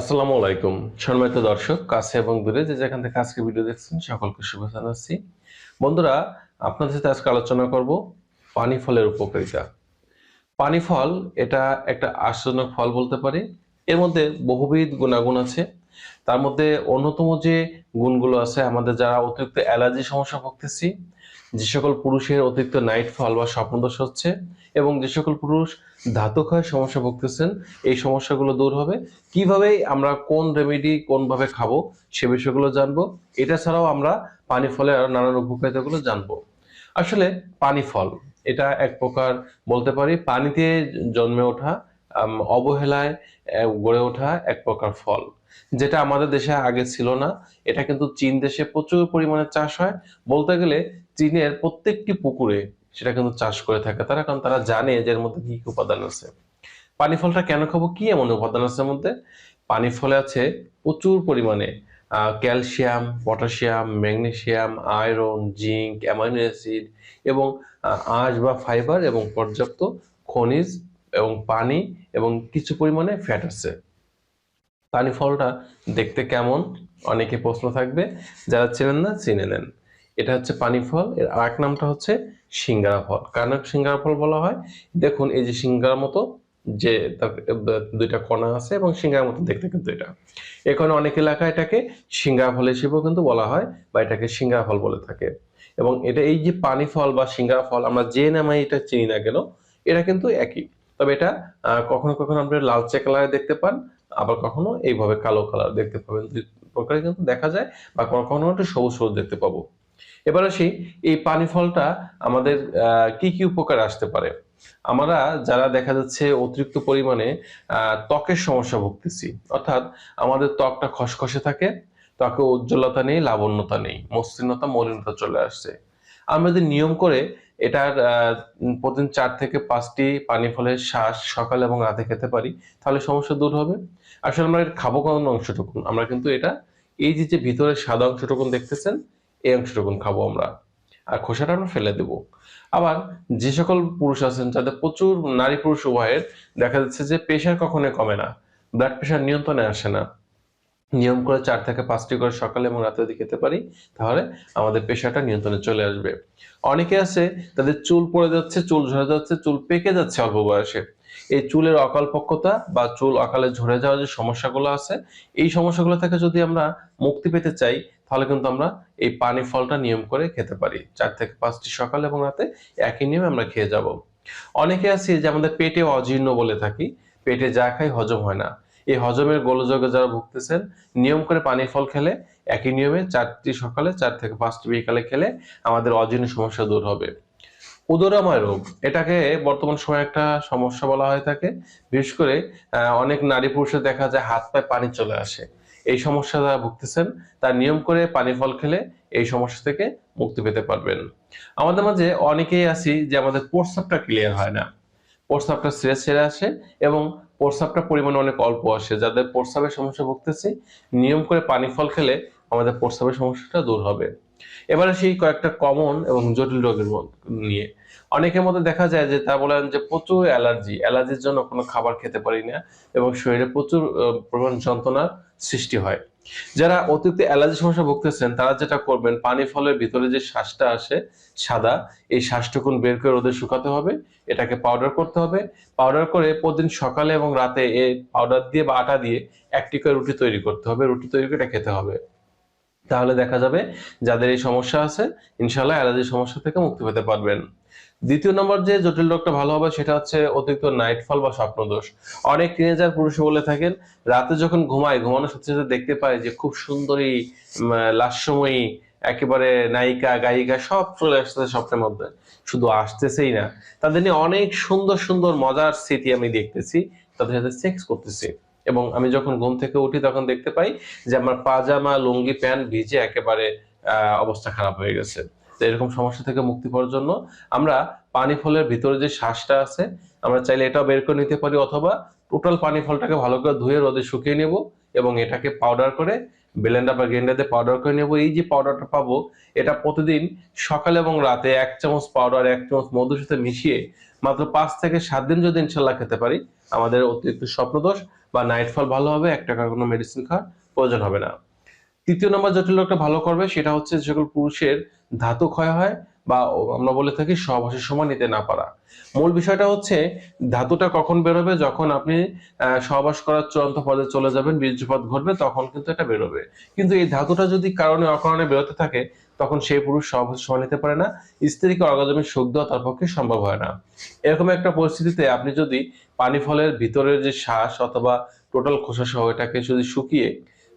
আসসালামু আলাইকুম। সম্মানিত দর্শক, কাছে এবং দূরে যে যেখান থেকে আজকে ভিডিও দেখছেন, সকলকে শুভেচ্ছা জানাচ্ছি। বন্ধুরা, আপনাদের সাথে আজকে আলোচনা করব পানি ফলের উপকারিতা। পানি ফল এটা একটা আশ্চর্যজনক ফল বলতে পারি। এর মধ্যে বহুবিধ গুণাগুণ আছে। তার মধ্যে অন্যতম যে গুণগুলো আছে, আমাদের যারা অতিরিক্ত অ্যালার্জি সমস্যা ভুগতেছি যে সকল পুরুষের অতিরিক্ত নাইট ফল বা স্বপ্নদোষ হচ্ছে এবং যে সকল পুরুষ ধাতু ক্ষয়ের সমস্যা ভুগতেছেন, এই সমস্যাগুলো দূর হবে। কীভাবে আমরা কোন রেমেডি কোনভাবে খাব সে বিষয়গুলো জানব। এটা ছাড়াও আমরা পানি ফলের আরও নানান উপকারিতাগুলো জানব। আসলে পানি ফল, এটা এক প্রকার বলতে পারি, পানিতে জন্মে ওঠা অবহেলায় গড়ে ওঠা এক প্রকার ফল। যেটা আমাদের দেশে আগে ছিল না, এটা কিন্তু চীন দেশে প্রচুর পরিমাণে চাষ হয়। বলতে গেলে চীনের প্রত্যেকটি পুকুরে সেটা কিন্তু চাষ করে থাকে তারা, কারণ তারা জানে যে এর মধ্যে কি কি উপাদান আছে। পানি ফলটা কেন খাব? কি এমন উপাদান আছে এর মধ্যে? পানি ফলে আছে প্রচুর পরিমাণে calcium, potassium, magnesium, iron, zinc, amino acid এবং আঁশ বা ফাইবার এবং পর্যাপ্ত খনিজ এবং পানি এবং কিছু পরিমাণে ফ্যাট আছে। পানি ফলটা দেখতে কেমন? অনেকে প্রশ্ন থাকবে। যারা চেনেন না, চিনে নেন। এটা হচ্ছে পানি ফল, এর আরেক নামটা হচ্ছে সিঙ্গারা ফল। কেন সিঙ্গারা ফল বলা হয়? দেখুন, এই যে সিঙ্গার মতো যে দুইটা কণা আছে এবং সিঙ্গার মতো দেখতে কিন্তু এটা। এখানে অনেক এলাকায় এটাকে সিঙ্গারা ফল হিসেবেও কিন্তু বলা হয় বা এটাকে সিঙ্গারা ফল বলে থাকে। এবং এটা এই যে পানি ফল বা সিঙ্গারা ফল, আমরা যে নামে এটা চিনি না কেন, এটা কিন্তু একই। তবে এটা কখনো কখনো আপনি লালচে কালারে দেখতে পান, আবার কখনো এইভাবে কালো কালার দেখতে পাবেন। দুই প্রকারে কিন্তু দেখা যায়, বা কখনো একটু সবুজ সবুজ দেখতে পাবো। এবার আসি, এই পানি ফলটা আমাদের কি কি উপকার আসতে পারে? আমরা যারা দেখা যাচ্ছে অতিরিক্ত পরিমাণে ত্বকের সমস্যা ভুগতেছি, অর্থাৎ আমাদের ত্বকটা খসখসে থাকে, ত্বকে উজ্জ্বলতা নেই, লাবণ্যতা নেই, মসৃণতা, মলিনতা চলে আসছে। আমরা যদি নিয়ম করে এটার প্রতিদিন চার থেকে পাঁচটি পানি ফলের শ্বাস সকাল এবং রাতে খেতে পারি, তাহলে সমস্যা দূর হবে। আসলে আমরা খাব কোন অংশটুকুন, আমরা কিন্তু এটা এই যে যে ভিতরে সাদা অংশটুকুন দেখতেছেন এই অংশটুকুন খাব আমরা। আর খোসাটা আমরা ফেলে দেব। আবার যে সকল পুরুষ আছেন, যাদের প্রচুর নারী পুরুষ উভয়ের, দেখা যাচ্ছে যে প্রেশার কখনোই কমে না। ব্লাড প্রেশার নিয়ন্ত্রণে আসে না। নিয়ম করে চার থেকে পাঁচটি করে সকালে এবং রাতে যদি খেতে পারি, তাহলে আমাদের পেশাটা নিয়ন্ত্রণে চলে আসবে। অনেকে আছে, তাদের চুল পড়ে যাচ্ছে, চুল ঝরে যাচ্ছে, চুল পেকে যাচ্ছে অল্প বয়সে। এই চুলের অকালপক্কতা বা চুল অকালে ঝরে যাওয়ার যে সমস্যাগুলো আছে, এই সমস্যাগুলো থেকে যদি আমরা মুক্তি পেতে চাই, তাহলে কিন্তু আমরা এই পানি ফলটা নিয়ম করে খেতে পারি। চার থেকে পাঁচটি সকাল এবং রাতে একই নিয়মে আমরা খেয়ে যাব। অনেকে আছে যে আমাদের পেটে অজীর্ণ বলে থাকি, পেটে যা খাই হজম হয় না। এই হজমের গোলযোগে যারা ভুগতেছেন, নিয়ম করে পানি ফল খেলে একই নিয়মে চারটি সকালে, চার থেকে পাঁচটি বিকালে খেলে আমাদের অজীর্ণ সমস্যা দূর হবে। উদরাময় রোগ। এটাকে বর্তমান সময়ে একটা সমস্যা বলা হয়ে থাকে। বিশেষ করে অনেক নারী পুরুষের দেখা যায় হাত পায়ে পানি চলে আসে। এই সমস্যা যারা ভুগতেছেন, তার নিয়ম করে পানি ফল খেলে এই সমস্যা থেকে মুক্তি পেতে পারবেন। আমাদের মাঝে অনেকেই আছি যে আমাদের প্রস্রাবটা ক্লিয়ার হয় না। প্রস্রাবটা ছেড়ে ছেড়ে আসে এবং প্রস্রাবটা পরিমাণ অনেক অল্প আসে। যাদের প্রস্রাবের সমস্যা ভুগতেছি, নিয়ম করে পানি ফল খেলে আমাদের প্রস্রাবের সমস্যাটা দূর হবে। এবারে সেই কয়েকটা কমন এবং জটিল রোগের নিয়ে। অনেকের মধ্যে দেখা যায় যে তা বলেন যে প্রচুর অ্যালার্জি অ্যালার্জির জন্য কোনো খাবার খেতে পারি না এবং শরীরে প্রচুর পরিমাণ যন্ত্রণার সৃষ্টি হয়। যারা অতিরিক্ত অ্যালার্জি সমস্যা ভুগতেছেন, তারা যেটা করবেন, পানি ফলের ভিতরে যে শ্বাসটা আসে সাদা, এই শ্বাসটুকুন বের করে রোদে শুকাতে হবে, এটাকে পাউডার করতে হবে। পাউডার করে প্রতিদিন সকালে এবং রাতে এই পাউডার দিয়ে বা আটা দিয়ে একটি করে রুটি তৈরি করতে হবে। রুটি তৈরি করে এটা খেতে হবে। তাহলে দেখা যাবে যাদের এই সমস্যা আছে ইনশাল্লাহ অ্যালার্জির সমস্যা থেকে মুক্তি পেতে পারবেন। দ্বিতীয় নম্বর যে জটিল রোগটা ভালো হবে সেটা হচ্ছে অতিরিক্ত নাইট ফল বা স্বপ্নদোষ। অনেক টিনেজার পুরুষ বলে থাকেন, রাতে যখন ঘুমায়, ঘুমানোর সাথে সাথে দেখতে পায় যে খুব সুন্দরী লাস্যময়ী, একেবারে নায়িকা, গায়িকা সব চলে আসতেছে স্বপ্নের মধ্যে। শুধু আসতেছেই না, তাদের নিয়ে অনেক সুন্দর সুন্দর মজার স্মৃতি আমি দেখতেছি, তাদের সাথে সেক্স করতেছি। এবং আমি যখন ঘুম থেকে উঠি তখন দেখতে পাই যে আমার পাজামা, লুঙ্গি, প্যান্ট ভিজে একেবারে অবস্থা খারাপ হয়ে গেছে। তো এরকম সমস্যা থেকে মুক্তি পাওয়ার জন্য আমরা পানি ফলের ভিতরে যে শ্বাসটা আছে, আমরা চাইলে এটাও বের করে নিতে পারি অথবা টোটাল পানি ফলটাকে ভালো করে ধুয়ে রোদে শুকিয়ে নেব এবং এটাকে পাউডার করে ব্লেন্ডার বা গ্রাইন্ডারে পাউডার করে নেব। এই যে পাউডারটা পাবো, এটা প্রতিদিন সকালে এবং রাতে এক চামচ পাউডার এক চামচ মধুর সাথে মিশিয়ে মাত্র পাঁচ থেকে সাত দিন যদি ইনশাল্লাহ খেতে পারি, আমাদের অতিরিক্ত স্বপ্নদোষ বা নাইট ফল ভালো হবে, এক টাকার কোনো মেডিসিন খাওয়ার প্রয়োজন হবে না। তৃতীয় নম্বর জটিল রোগটা ভালো করবে, সেটা হচ্ছে যে সকল পুরুষের ধাতু ক্ষয় হয় বা আমরা বলে থাকি সহবাসের সময় নিতে না পারা। মূল বিষয়টা হচ্ছে ধাতুটা কখন বেরোবে, যখন আপনি সহবাস করার চূড়ান্ত পদে চলে যাবেন, বীর্যপাত ঘটবে, তখন কিন্তু এটা বেরোবে। কিন্তু এই ধাতুটা যদি কারণে অকারণে বেরোতে থাকে তখন সেই পুরুষ সহবাসের সময় নিতে পারে না, স্ত্রীকে অর্গাজমের সুখ দেওয়া তার পক্ষে সম্ভব হয় না। এরকম একটা পরিস্থিতিতে আপনি যদি পানি ফলের ভিতরের যে শ্বাস অথবা টোটাল খোসা সহ এটাকে যদি শুকিয়ে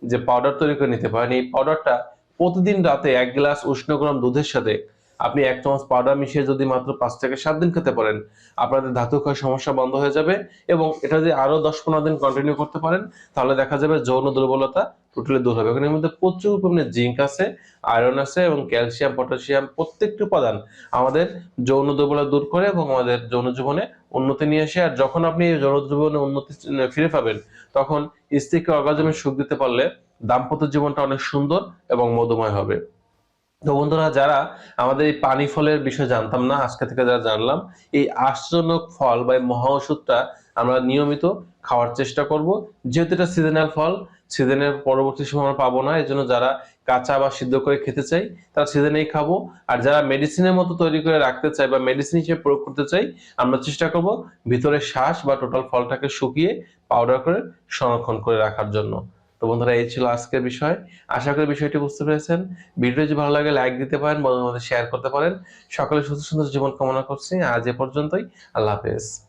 যে পাউডার তৈরি করে নিতে পারেন, এই পাউডারটা প্রতিদিন রাতে এক গ্লাস উষ্ণ গরম দুধের সাথে আপনি এক চামচ পাউডার মিশিয়ে যদি মাত্র পাঁচ থেকে সাত দিন খেতে পারেন, আপনাদের ধাতু ক্ষয় সমস্যা বন্ধ হয়ে যাবে এবং এটা যদি আরও দশ পনেরো দিন কন্টিনিউ করতে পারেন, তাহলে দেখা যাবে যৌন দুর্বলতা টোটালি দূর হবে। এখানের মধ্যে প্রচুর পরিমাণে জিঙ্ক আছে আয়রন আছে এবং ক্যালসিয়াম পটাশিয়াম প্রত্যেকটি উপাদান আমাদের যৌন দুর্বলতা দূর করে এবং আমাদের যৌন জীবনে উন্নতি নিয়ে আসে। আর যখন আপনি যৌন জীবনে উন্নতি ফিরে পাবেন, তখন স্ত্রীকে অর্গাজমের সুখ দিতে পারলে দাম্পত্য জীবনটা অনেক সুন্দর এবং মধুময় হবে। তো বন্ধুরা, যারা আমাদের এই পানি ফলের বিষয়ে জানতাম না, আজকে থেকে যারা জানলাম, এই আশ্চর্যজনক ফল বা মহা ওষুধটা আমরা নিয়মিত খাওয়ার চেষ্টা করব। যেহেতু এটা সিজনাল ফল সিজনের পরবর্তী সময় আমরা পাবো না এই জন্য যারা কাঁচা বা সিদ্ধ করে খেতে চাই, তারা সিজনেই খাব। আর যারা মেডিসিনের মতো তৈরি করে রাখতে চাই বা মেডিসিন হিসেবে প্রয়োগ করতে চাই, আমরা চেষ্টা করব ভিতরে শ্বাস বা টোটাল ফলটাকে শুকিয়ে পাউডার করে সংরক্ষণ করে রাখার জন্য। তো বন্ধুরা, এই ছিল আজকের বিষয়। আশা করি বিষয়টি বুঝতে পেরেছেন। ভিডিও যদি ভালো লাগে লাইক দিতে পারেন, বন্ধুদের শেয়ার করতে পারেন। সকলে সুস্থ, সুন্দর জীবন কামনা করছি। আজ এ পর্যন্তই। আল্লাহ হাফেজ।